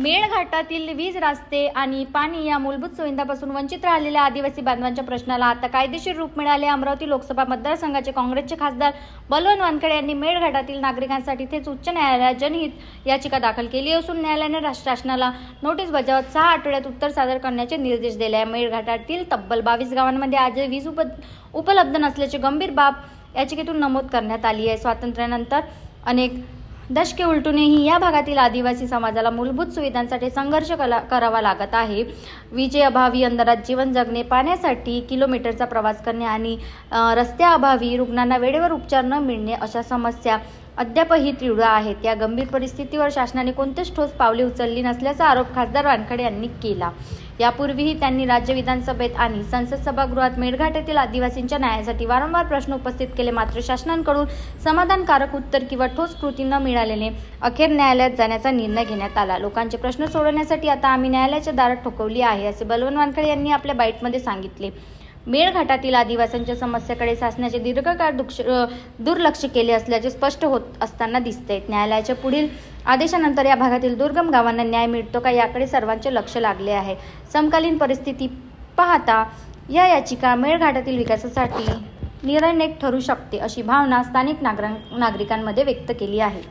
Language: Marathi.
मेळघाटातील वीज रस्ते आणि पाणी या मूलभूत सुविधांपासून वंचित राहिलेल्या आदिवासी बांधवांच्या प्रश्नाला आता कायदेशीर रूप मिळाले. अमरावती लोकसभा मतदारसंघाचे काँग्रेसचे खासदार बलवंत वानखेडे यांनी मेळघाटातील नागरिकांसाठी थेच उच्च न्यायालयात जनहित याचिका दाखल केली असून न्यायालयाने राष्ट्र शासनाला नोटीस बजावत सहा आठवड्यात उत्तर सादर करण्याचे निर्देश दिले आहे. मेळघाटातील तब्बल बावीस गावांमध्ये आज वीज उप उपलब्ध नसल्याची गंभीर बाब याचिकेतून नमूद करण्यात आली आहे. स्वातंत्र्यानंतर अनेक दशके उलटूनही या भागातील आदिवासी समाजाला मूलभूत सुविधांसाठी संघर्ष कला करावा लागत आहे. विजेअभावी अंधारात जीवन जगणे पाण्यासाठी किलोमीटरचा प्रवास करणे आणि रस्त्याअभावी रुग्णांना वेळेवर उपचार न मिळणे अशा समस्या अद्यापही तीव्र आहेत. या गंभीर परिस्थितीवर शासनाने कोणतेच ठोस पावले उचलली नसल्याचा आरोप खासदार वानखडे यांनी केला. यापूर्वीही त्यांनी राज्य विधानसभेत आणि संसद सभागृहात मेळघाट येथील आदिवासींच्या न्यायासाठी वारंवार प्रश्न उपस्थित केले. मात्र शासनाकडून समाधानकारक उत्तर किंवा ठोस कृती न मिळाल्याने अखेर न्यायालयात जाण्याचा निर्णय घेण्यात आला. लोकांचे प्रश्न सोडवण्यासाठी आता आम्ही न्यायालयाच्या दारात ठोकवली आहे असे बलवंत वानखडे यांनी आपल्या बाईटमध्ये सांगितले. मेळघाटातील आदिवासींच्या समस्याकडे शासनाचे दीर्घकाळ दुक्ष दुर्लक्ष केले असल्याचे स्पष्ट होत असताना दिसते. न्यायालयाच्या पुढील आदेशानंतर या भागातील दुर्गम गावांना न्याय मिळतो का याकडे सर्वांचे लक्ष लागले आहे. समकालीन परिस्थिती पाहता या याचिका मेळघाटातील विकासासाठी निर्णायक ठरू शकते अशी भावना स्थानिक नागरिकांमध्ये व्यक्त केली आहे.